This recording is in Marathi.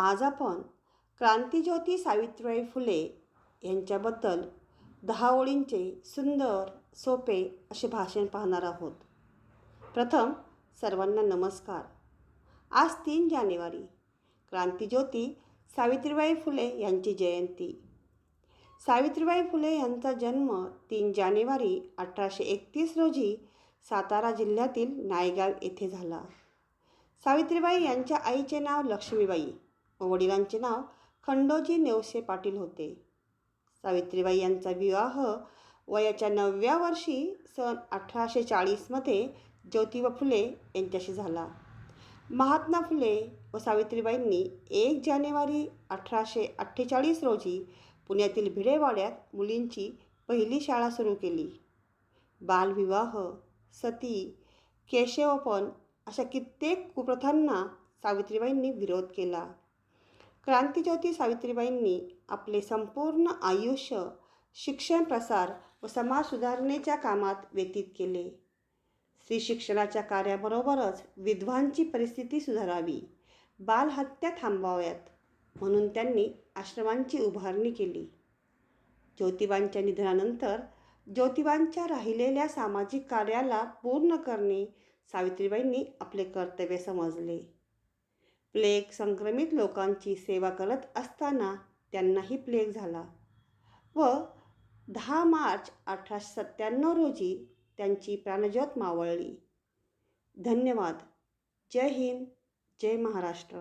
आज आपण क्रांतीज्योती सावित्रीबाई फुले यांच्याबद्दल दहा ओळींचे सुंदर सोपे असे भाषण पाहणार आहोत. प्रथम सर्वांना नमस्कार. आज तीन जानेवारी क्रांतीज्योती सावित्रीबाई फुले यांची जयंती. सावित्रीबाई फुले यांचा जन्म तीन जानेवारी अठराशे एकतीस रोजी सातारा जिल्ह्यातील नायगाव येथे झाला. सावित्रीबाई यांच्या आईचे नाव लक्ष्मीबाई. वडिलांचे नाव खंडोजी नेवसे पाटील होते. सावित्रीबाई यांचा विवाह वयाच्या नवव्या वर्षी सन अठराशे चाळीसमध्ये ज्योतिबा फुले यांच्याशी झाला. महात्मा फुले व सावित्रीबाईंनी एक जानेवारी अठराशे अठ्ठेचाळीस रोजी पुण्यातील भिडेवाड्यात मुलींची पहिली शाळा सुरू केली. बालविवाह सती केशवपण अशा कित्येक कुप्रथांना सावित्रीबाईंनी विरोध केला. क्रांतीज्योती सावित्रीबाईंनी आपले संपूर्ण आयुष्य शिक्षण प्रसार व समाज सुधारणेच्या कामात व्यतीत केले. स्त्री शिक्षणाच्या कार्याबरोबरच विधवांची परिस्थिती सुधारावी बालहत्या थांबवाव्यात म्हणून त्यांनी आश्रमांची उभारणी केली. ज्योतिबांच्या निधनानंतर ज्योतिबांच्या राहिलेल्या सामाजिक कार्याला पूर्ण करणे सावित्रीबाईंनी आपले कर्तव्य समजले. प्लेग संक्रमित लोकांची सेवा करत असताना त्यांनाही प्लेग झाला व दहा मार्च अठराशे सत्त्याण्णव रोजी त्यांची प्राणज्योत मावळली. धन्यवाद. जय हिंद. जय महाराष्ट्र.